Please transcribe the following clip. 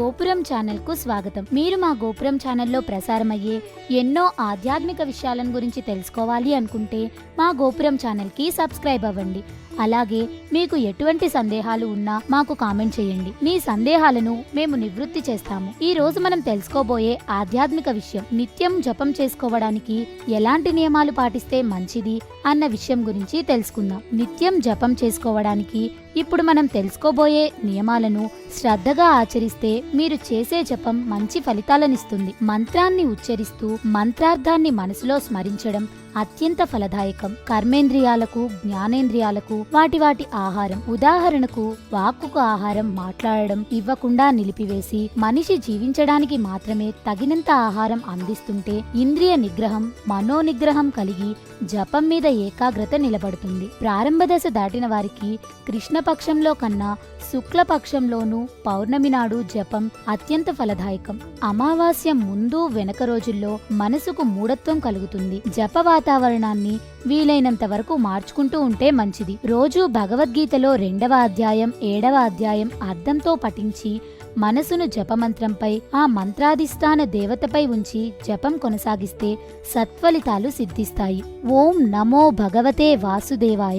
గోపురం ఛానల్కు స్వాగతం. మీరు మా గోపురం ఛానల్లో ప్రసారమయ్యే ఎన్నో ఆధ్యాత్మిక విషయాలను గురించి తెలుసుకోవాలి అనుకుంటే మా గోపురం ఛానల్కి సబ్స్క్రైబ్ అవ్వండి. అలాగే మీకు ఎటువంటి సందేహాలు ఉన్నా మాకు కామెంట్ చేయండి. మీ సందేహాలను మేము నివృత్తి చేస్తాము. ఈ రోజు మనం తెలుసుకోబోయే ఆధ్యాత్మిక విషయం నిత్యం జపం చేసుకోవడానికి ఎలాంటి నియమాలు పాటిస్తే మంచిది అన్న విషయం గురించి తెలుసుకుందాం. నిత్యం జపం చేసుకోవడానికి ఇప్పుడు మనం తెలుసుకోబోయే నియమాలను శ్రద్ధగా ఆచరిస్తే మీరు చేసే జపం మంచి ఫలితాలనిస్తుంది. మంత్రాన్ని ఉచ్చరిస్తూ మంత్రార్థాన్ని మనసులో స్మరించడం అత్యంత ఫలదాయకం. కర్మేంద్రియాలకు జ్ఞానేంద్రియాలకు వాటి వాటి ఆహారం. ఉదాహరణకు వాక్కుకు ఆహారం మాట్లాడడం ఇవ్వకుండా నిలిపివేసి మనిషి జీవించడానికి మాత్రమే తగినంత ఆహారం అందిస్తుంటే ఇంద్రియ నిగ్రహం మనోనిగ్రహం కలిగి జపం మీద ఏకాగ్రత నిలబడుతుంది. ప్రారంభ దశ దాటిన వారికి కృష్ణపక్షంలో కన్నా శుక్లపక్షంలోనూ పౌర్ణమి నాడు జపం అత్యంత ఫలదాయకం. అమావాస్య ముందు వెనక రోజుల్లో మనసుకు మూఢత్వం కలుగుతుంది. జప వాతావరణాన్ని వీలైనంత వరకు మార్చుకుంటూ ఉంటే మంచిది. రోజు భగవద్గీతలో రెండవ అధ్యాయం ఏడవ అధ్యాయం అర్థంతో పఠించి మనసును జపమంత్రంపై ఆ మంత్రాధిష్టాన దేవతపై ఉంచి జపం కొనసాగిస్తే సత్ఫలితాలు సిద్ధిస్తాయి. ఓం నమో భగవతే వాసుదేవాయ.